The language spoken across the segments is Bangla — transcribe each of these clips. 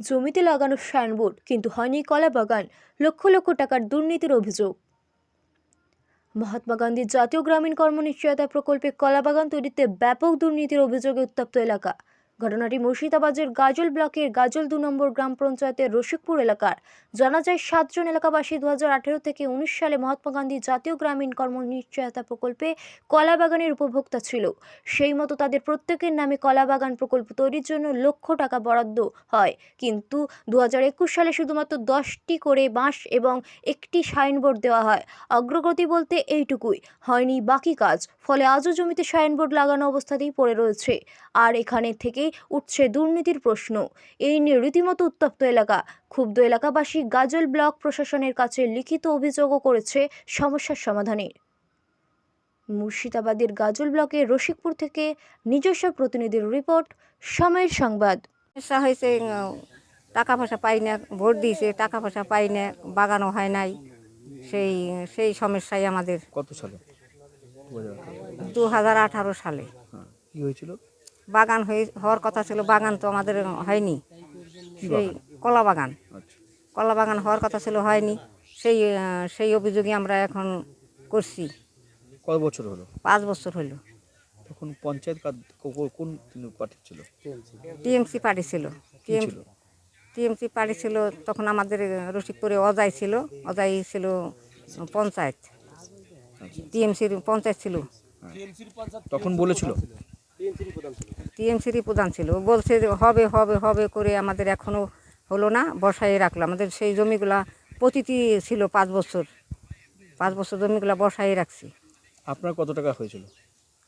জমিতে লাগানো সাইনবোর্ড, কিন্তু হয়নি কলা বাগান, লক্ষ লক্ষ টাকার দুর্নীতির অভিযোগ। মহাত্মা গান্ধীর জাতীয় গ্রামীণ কর্মনিশ্চয়তা প্রকল্পে কলা বাগান তৈরিতে ব্যাপক দুর্নীতির অভিযোগে উত্তপ্ত এলাকা। ঘটনাটি মুর্শিদাবাদের গাজল ব্লকের গাজল দু নম্বর গ্রাম পঞ্চায়েতের রসিকপুর এলাকার। জানা যায়, সাতজন এলাকাবাসী দু হাজার আঠেরো থেকে উনিশ সালে মহাত্মা গান্ধী জাতীয় গ্রামীণ কর্মনিশ্চয়তা প্রকল্পে কলাবাগানের উপভোক্তা ছিল। সেই মতো তাদের প্রত্যেকের নামে কলাবাগান প্রকল্প তৈরির জন্য লক্ষ টাকা বরাদ্দ হয়। কিন্তু দু হাজার একুশ সালে শুধুমাত্র দশটি করে বাঁশ এবং একটি সাইনবোর্ড দেওয়া হয়। অগ্রগতি বলতে এইটুকুই, হয়নি বাকি কাজ। ফলে আজও জমিতে সাইনবোর্ড লাগানো অবস্থাতেই পড়ে রয়েছে। আর এখানে থেকেই উঠছে দুর্নীতির প্রশ্ন। এই নিয়ে রীতিমতো উত্তপ্ত এলাকা। ক্ষুব্ধ এলাকাবাসী গাজল ব্লক প্রশাসনের কাছে লিখিত অভিযোগও করেছে সমস্যার সমাধানের মুর্শিদাবাদের গাজল ব্লকের রসিকপুর থেকে নিজস্ব প্রতিনিধির রিপোর্ট সময়ের সংবাদ। সমস্যা হয়েছে টাকা পয়সা পাই না ভোট দিয়েছে টাকা পয়সা পাই না বাগানো হয় নাই। সেই সেই সমস্যাই আমাদের। কত সালে? দু হাজার আঠারো। সালে। কি হয়েছিল? বাগান হয়ে হওয়ার কথা ছিল বাগান তো আমাদের হয়নি। সেই কলা বাগান। আচ্ছা। কলা বাগান হওয়ার কথা ছিল হয়নি। সেই সেই অভিযোগে আমরা এখন করছি। কয় বছর হলো? পাঁচ বছর হলো। তখন পঞ্চায়েত কোন পার্টি ছিল? টিএমসি পার্টি ছিল। টিএমসি পার্টি ছিল তখন আমাদের রসিকপুরে অজাই ছিল। অজাই ছিল পঞ্চায়েত। টিএমসির পঞ্চায়েত ছিল। তখন বলেছিল? টিএমসিরই প্রধান ছিল। বলছে যে হবে হবে হবে করে আমাদের এখনও হলো না বসাই রাখল। আমাদের সেই জমিগুলা প্রতিটি ছিল পাঁচ বছর। পাঁচ বছর জমিগুলা বসাই রাখছি। আপনার কত টাকা হয়েছিল?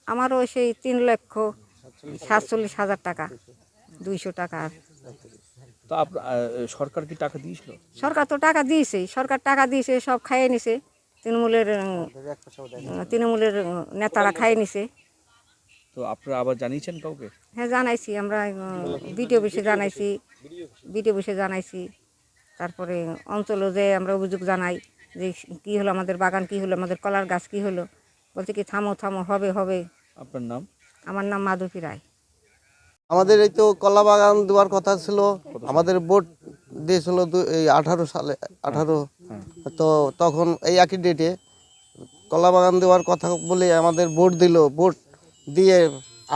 আমারও সেই তিন লক্ষ সাতচল্লিশ হাজার টাকা দুইশো টাকা। তো সরকার কি টাকা দিয়েছিল? সরকার তো টাকা দিয়েছে সরকার টাকা দিয়েছে সব খাইয়ে নিছে। তৃণমূলের তৃণমূলের নেতারা খাইয়ে নিছে। তো আপনারা আবার জানিয়েছেন কাউকে? হ্যাঁ জানাইছি। আমরা বিডিও অফিসে জানাইছি। বিডিও অফিসে জানাইছি। তারপরে অঞ্চলও যে আমরা অভিযোগ জানাই যে কি হলো আমাদের বাগান কি হলো আমাদের কলার গাছ কি হলো? বলছে কি থামো থামো হবে হবে। আপনার নাম? আমার নাম মাধবী রায়। আমাদের এই তো কলা বাগান দেওয়ার কথা ছিল। আমাদের বোর্ড দিয়েছিল দু- এই আঠারো সালে আঠারো। তো তখন এই একই ডেটে কলা বাগান দেওয়ার কথা বলে আমাদের বোর্ড দিল। বোট দিয়ে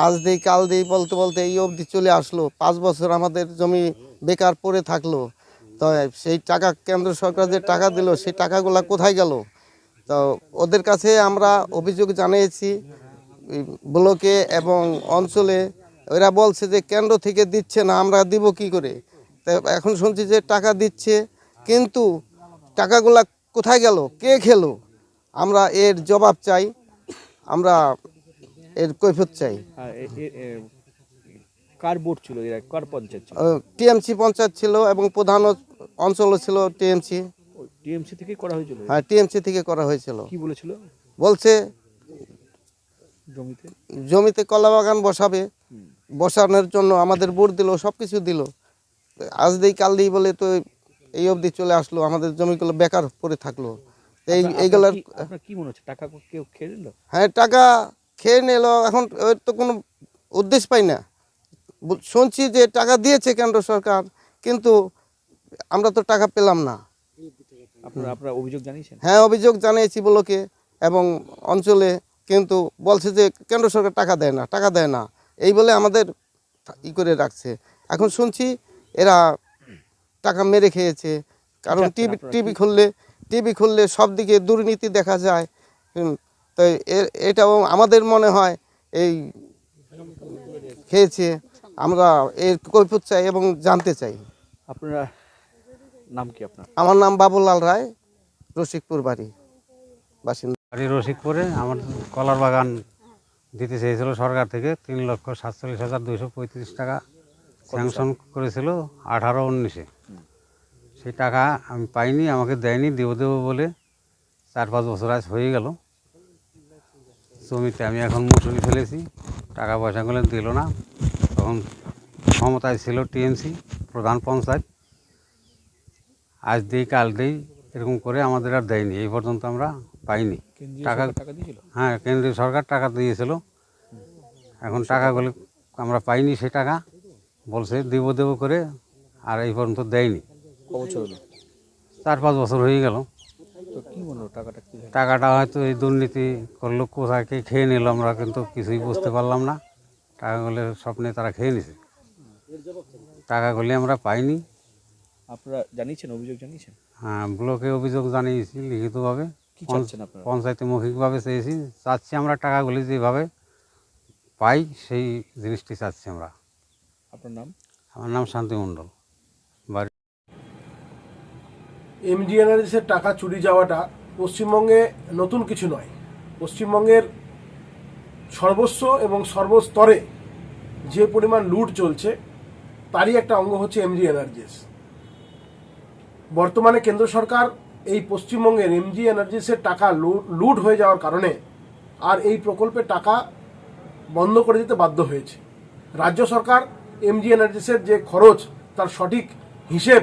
আজ দিই, কাল দিই, বলতে বলতে এই অবধি চলে আসলো। পাঁচ বছর আমাদের জমি বেকার পড়ে থাকল। তো সেই টাকা, কেন্দ্র সরকার যে টাকা দিল, সেই টাকাগুলা কোথায় গেল? তো ওদের কাছে আমরা অভিযোগ জানিয়েছি ব্লকে এবং অঞ্চলে। ওরা বলছে যে, কেন্দ্র থেকে দিচ্ছে না, আমরা দিব কি করে? তা এখন শুনছি যে টাকা দিচ্ছে, কিন্তু টাকাগুলা কোথায় গেল? কে খেলো? আমরা এর জবাব চাই। আমরা এর কৈফত চাই। হ্যাঁ কার বোর্ড ছিল? এরা কার পঞ্চায়েত ছিল? টিএমসি পঞ্চায়েত ছিল এবং প্রধান অঞ্চলও ছিল টিএমসি। টিএমসি থেকে করা হয়েছিল? হ্যাঁ টিএমসি থেকে করা হয়েছিল। কি বলেছিল? বলছে জমিতে? জমিতে কলা বাগান বসাবে। বসানোর জন্য আমাদের বোর্ড দিল সব কিছু দিল। আজ দিই কাল দিই বলে তো এই অবধি চলে আসলো আমাদের জমিগুলো বেকার পড়ে থাকল। এই এইগুলার কি- মনে হচ্ছে টাকা কেউ খেয়ে হ্যাঁ টাকা খেয়ে নিল এখন ওর তো কোনো উদ্দেশ্য পাই না। শুনছি যে টাকা দিয়েছে কেন্দ্র সরকার কিন্তু আমরা তো টাকা পেলাম না। আপনারা আপনারা অভিযোগ জানিয়েছেন? হ্যাঁ অভিযোগ জানিয়েছি বলোকে এবং অঞ্চলে কিন্তু বলছে যে কেন্দ্র সরকার টাকা দেয় না টাকা দেয় না। এই বলে আমাদের ই করে রাখছে। এখন শুনছি এরা টাকা মেরে খেয়েছে। কারণ টিভি টিভি খুললে টিভি খুললে সব দিকে দুর্নীতি দেখা যায়। তো এটাও আমাদের মনে হয় এই খেয়েছে আমরা এর কৈফত চাই এবং জানতে চাই। আপনারা নাম কি আপনার? আমার নাম বাবুলাল রায় রসিকপুর বাড়ি বাসিন্দা। বাড়ি রসিকপুরে আমার কলার বাগান দিতে চেয়েছিল সরকার থেকে তিন লক্ষ সাতচল্লিশ হাজার দুইশো পঁয়ত্রিশ টাকা স্যাংশন করেছিল আঠারো উনিশে। সেই টাকা আমি পাইনি আমাকে দেয়নি দেবো দেবো বলে চার পাঁচ বছর আজ হয়ে গেল। জমিতে আমি এখন মুসুরি ফেলেছি টাকা পয়সাগুলো দিল না। তখন ক্ষমতায় ছিল টিএমসি প্রধান পঞ্চায়েত। আজ দিই কাল দিই এরকম করে আমাদের আর দেয়নি এই পর্যন্ত আমরা পাইনি। টাকা সরকার টাকা দিয়েছিল? হ্যাঁ কেন্দ্রীয় সরকার টাকা দিয়েছিল। এখন টাকাগুলো আমরা পাইনি সে টাকা বলছে দেবো দেবো করে আর এই পর্যন্ত দেয়নি। চার পাঁচ বছর হয়ে গেল। তো কি টাকাটা কি টাকাটা হয়তো এই দুর্নীতি করল কোথায় কে খেয়ে নিল আমরা কিন্তু কিছুই বুঝতে পারলাম না। টাকাগুলো স্বপ্নে তারা খেয়ে নিছে। টাকাগুলি আমরা পাইনি। আপনারা জানিয়েছেন অভিযোগ জানিয়েছেন? হ্যাঁ ব্লকে অভিযোগ জানিয়েছি লিখিতভাবে। কি চাচ্ছেন আপনারা? পঞ্চায়েতে মৌখিকভাবে চেয়েছি চাচ্ছি আমরা টাকাগুলি যেভাবে পাই সেই জিনিসটি চাচ্ছি আমরা। আপনার নাম? আমার নাম শান্তি মণ্ডল বাড়ি এমজিএনআরএসের টাকা চুরি যাওয়াটা পশ্চিমবঙ্গে নতুন কিছু নয়। পশ্চিমবঙ্গের সর্বস্ব এবং সর্বস্তরে যে পরিমাণ লুট চলছে, তারই একটা অঙ্গ হচ্ছে এমজি এনার্জিস বর্তমানে কেন্দ্র সরকার এই পশ্চিমবঙ্গের এমজি এনার্জিসের টাকা লুট হয়ে যাওয়ার কারণে আর এই প্রকল্পের টাকা বন্ধ করে দিতে বাধ্য হয়েছে। রাজ্য সরকার এমজি এনার্জিসের যে খরচ, তার সঠিক হিসেব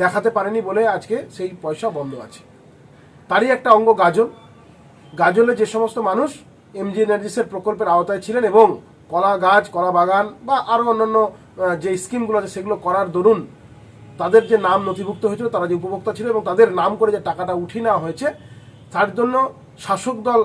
দেখাতে পারেনি বলে আজকে সেই পয়সা বন্ধ আছে। তারই একটা অঙ্গ গাজল। গাজলে যে সমস্ত মানুষ এমজি এনার্জিসের প্রকল্পের আওতায় ছিলেন এবং কলা গাছ, কলা বাগান বা আরও অন্যান্য যে স্কিমগুলো আছে সেগুলো করার দরুন তাদের যে নাম নথিভুক্ত হয়েছিল, তারা যে উপভোক্তা ছিল এবং তাদের নাম করে যে টাকাটা উঠিয়ে নেওয়া হয়েছে, তার জন্য শাসক দল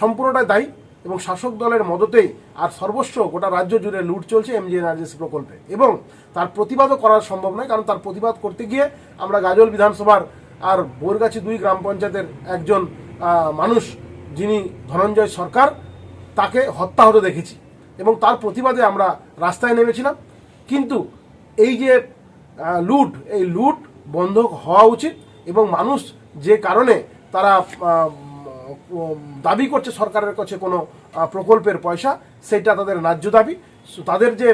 সম্পূর্ণটাই দায়ী। এবং শাসক দলের মদতেই আর সর্বস্ব গোটা রাজ্য জুড়ে লুট চলছে এমজি এনার্জিস প্রকল্পে। এবং তার প্রতিবাদও করা সম্ভব নয়, কারণ তার প্রতিবাদ করতে গিয়ে আমরা গাজল বিধানসভার আর বোরগাছি দুই গ্রাম পঞ্চায়েতের একজন মানুষ যিনি ধনঞ্জয় সরকার, তাকে হত্যা হতে দেখেছি। এবং তার প্রতিবাদে আমরা রাস্তায় নেমেছিলাম। কিন্তু এই যে লুট, এই লুট বন্ধ হওয়া উচিত এবং মানুষ যে কারণে তারা দাবি করছে সরকারের কাছে কোনো প্রকল্পের পয়সা, সেটা তাদের ন্যায্য দাবি। তাদের যে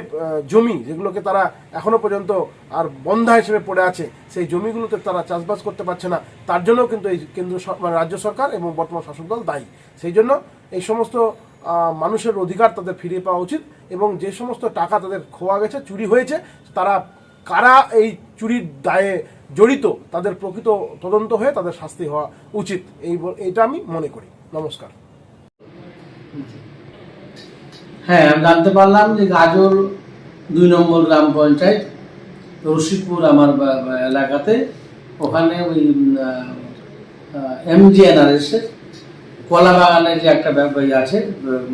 জমি, যেগুলোকে তারা এখনও পর্যন্ত আর বন্ধা হিসেবে পড়ে আছে, সেই জমিগুলোতে তারা চাষবাস করতে পারছে না, তার জন্য কিন্তু এই কেন্দ্র মানে রাজ্য সরকার এবং বর্তমান শাসক দল দায়ী। সেই জন্য এই সমস্ত মানুষের অধিকার তাদের ফিরিয়ে পাওয়া উচিত এবং যে সমস্ত টাকা তাদের খোয়া গেছে, চুরি হয়েছে, তারা কারা এই চুরির দায়ে জড়িত তাদের প্রকৃত তদন্ত হয়ে তাদের শাস্তি হওয়া উচিত। এই এটা আমি মনে করি। নমস্কার। হ্যাঁ আমি জানতে পারলাম যে গাজর দুই নম্বর গ্রাম পঞ্চায়েত রশিদপুর আমার এলাকাতে। ওখানে ওই এমজি এমজিএনআরএসের কলা বাগানের যে একটা ব্যাপার আছে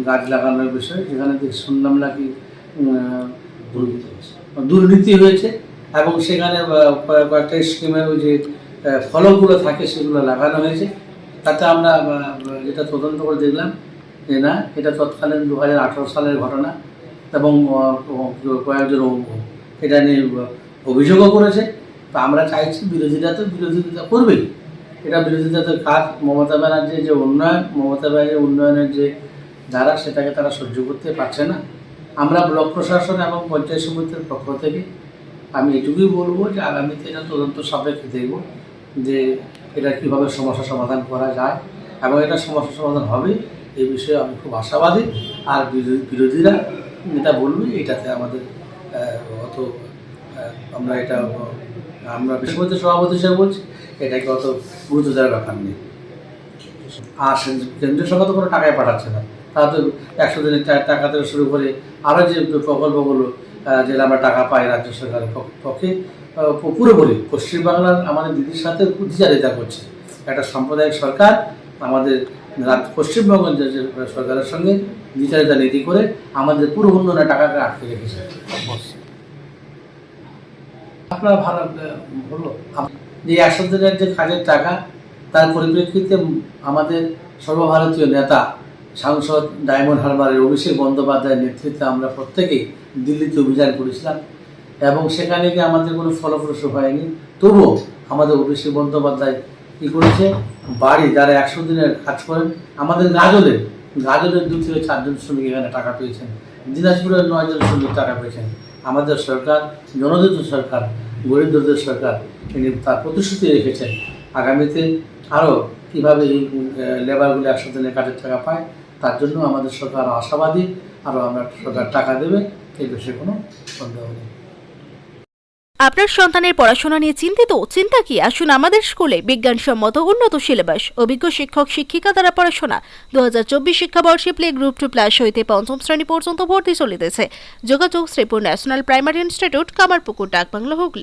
গাছ লাগানোর বিষয়ে দেখি শুনলাম নাকি উম, দুর্নীতি হয়েছে। এবং সেখানে কয়েকটা স্কিমের ওই যে ফলকগুলো থাকে সেগুলো লাগানো হয়েছে। তাতে আমরা যেটা তদন্ত করে দেখলাম যে না, এটা তৎকালীন দু হাজার আঠারো সালের ঘটনা এবং কয়েকজন এটা নিয়ে অভিযোগও করেছে। তো আমরা চাইছি বিরোধীরা তো বিরোধিতা করবেই। এটা বিরোধিতাদের কাজ। মমতা ব্যানার্জির যে উন্নয়ন, মমতা ব্যানার্জির উন্নয়নের যে ধারা, সেটাকে তারা সহ্য করতে পারছে না। আমরা ব্লক প্রশাসন এবং পঞ্চায়েত সমিতির পক্ষ থেকে আমি এটুকুই বলব যে আগামীতে এটা তদন্ত সাপেক্ষে দেখব যে এটা কীভাবে সমস্যা সমাধান করা যায় এবং এটা সমস্যা সমাধান হবে এই বিষয়ে আমি খুব আশাবাদী। আর বিরো- বিরোধীরা এটা বলবে, এটাতে আমাদের অত আমরা এটা, আমরা বিশ্বমন্ত্রী সভাপতি হিসেবে বলছি, এটাকে অত গুরুত্ব দেওয়ার ব্যাপার নেই। আর কেন্দ্রীয় সরকার তো কোনো টাকাই পাঠাচ্ছে না। তারা তো একশো দিনের টাকা থেকে শুরু করে আরও যে প্রকল্পগুলো যেটা আমরা টাকা পাই রাজ্য সরকারের পক্ষে। পুরোপুরি। পশ্চিমবাংলার আমাদের দিদির সাথে দ্বিচারিতা করছে। একটা সাম্প্রদায়িক সরকার, আমাদের পশ্চিমবঙ্গ সরকারের সঙ্গে দ্বিচারিতা নীতি করে আমাদের পুরো উন্নয়নের টাকাকে আটকে রেখেছে। আপনার ভালো হলো যে দিনের যে কাজের টাকা, তার পরিপ্রেক্ষিতে আমাদের সর্বভারতীয় নেতা সাংসদ ডায়মন্ড হারবারের অভিষেক বন্দ্যোপাধ্যায়ের নেতৃত্বে আমরা প্রত্যেকেই দিল্লিতে অভিযান করেছিলাম এবং সেখানে গিয়ে আমাদের কোনো ফলপ্রসূ হয়নি। তবুও আমাদের অভিষেক বন্দ্যোপাধ্যায় কী করেছে? বাড়ি, যারা একশো দিনের কাজ করেন, আমাদের গাজলের গাজলের দু থেকে চারজন শ্রমিক এখানে টাকা পেয়েছেন। দিনাজপুরের নয়জন শ্রমিক টাকা পেয়েছেন। আমাদের সরকার, জনদূত সরকার, গরিব দরিদ্র সরকার, তিনি তার প্রতিশ্রুতি রেখেছেন। আগামীতে আরও কীভাবে এই লেবারগুলো একশো দিনের কাজের টাকা পায় তার জন্য আমাদের সরকার আশাবাদী আরও আমরা সরকার টাকা দেবে, এই বিষয়ে কোনো সন্দেহ নেই। আপনার সন্তানের পড়াশোনা নিয়ে চিন্তিত? চিন্তা কি? আসুন আমাদের স্কুলে বিজ্ঞানসম্মত উন্নত সিলেবাস, অভিজ্ঞ শিক্ষক, শিক্ষিকা দ্বারা পড়াশোনা। দু হাজার চব্বিশ শিক্ষাবর্ষে প্লে গ্রুপ টু প্লাস হইতে পঞ্চম শ্রেণি পর্যন্ত ভর্তি চলিতেছে। যোগাযোগ Sripur national primary institute, Kamarpukur, Dakbangla, Hooghly.